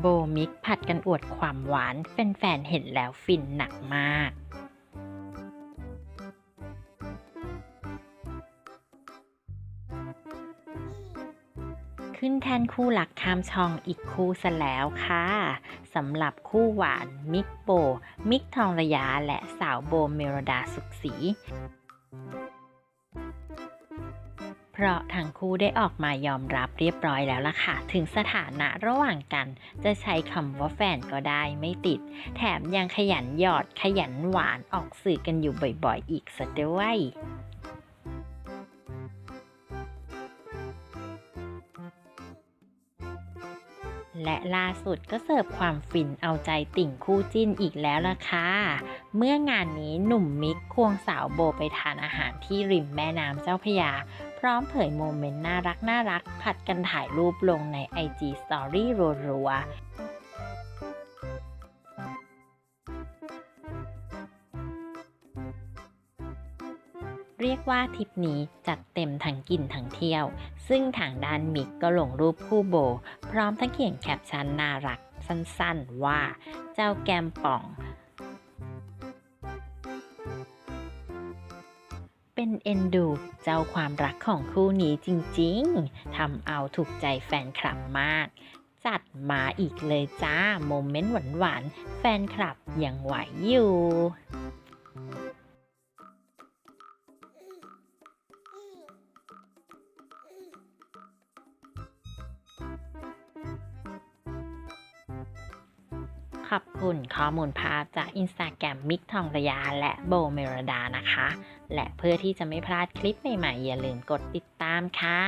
โบมิกผัดกันอวดความหวานแฟนๆเห็นแล้วฟินหนักมาก ขึ้นแทนคู่หลักข้ามช่องอีกคู่ซะแล้วค่ะสำหรับคู่หวานมิกโบ มิกทองระยะและสาวโบเมโรดาสุขศรี เพราะทั้งคู่ได้ออกมายอมรับเรียบร้อยแล้วล่ะค่ะ ถึงสถานะระหว่างกัน จะใช้คำว่าแฟนก็ได้ไม่ติด แถมยังขยันหยอดขยันหวานออกสื่อกันอยู่บ่อยๆ อีกซะด้วย และล่าสุดก็เสิร์ฟความฟินเอาใจติ่งคู่จิ้นอีกแล้วล่ะค่ะ เมื่องานนี้หนุ่มมิกควงสาวโบไปทานอาหารที่ริมแม่น้ำเจ้าพระยา พร้อมเผยโมเมนต์น่ารักน่ารักผัดกันถ่ายรูปลงใน IG Story รัวๆ เรียกว่าทริปนี้จัดเต็มทั้งกินทั้งเที่ยว ซึ่งทางด้านมิกก็ลงรูปคู่โบ พร้อมทั้งเขียนแคปชั่นน่ารัก สั้นๆ ว่าเจ้าแกมป่องเป็นเอ็นดูเจ้าความรักของคู่นี้จริงๆ ทำเอาถูกใจแฟนคลับมาก จัดมาอีกเลยจ้า โมเมนต์หวานๆ แฟนคลับยังไหวอยู่ ขอบคุณข้อมูลภาพจากอินสตาแกรมมิกทองระยาและโบเมรดานะคะ และเพื่อที่จะไม่พลาดคลิปใหม่ๆ อย่าลืมกดติดตามค่ะ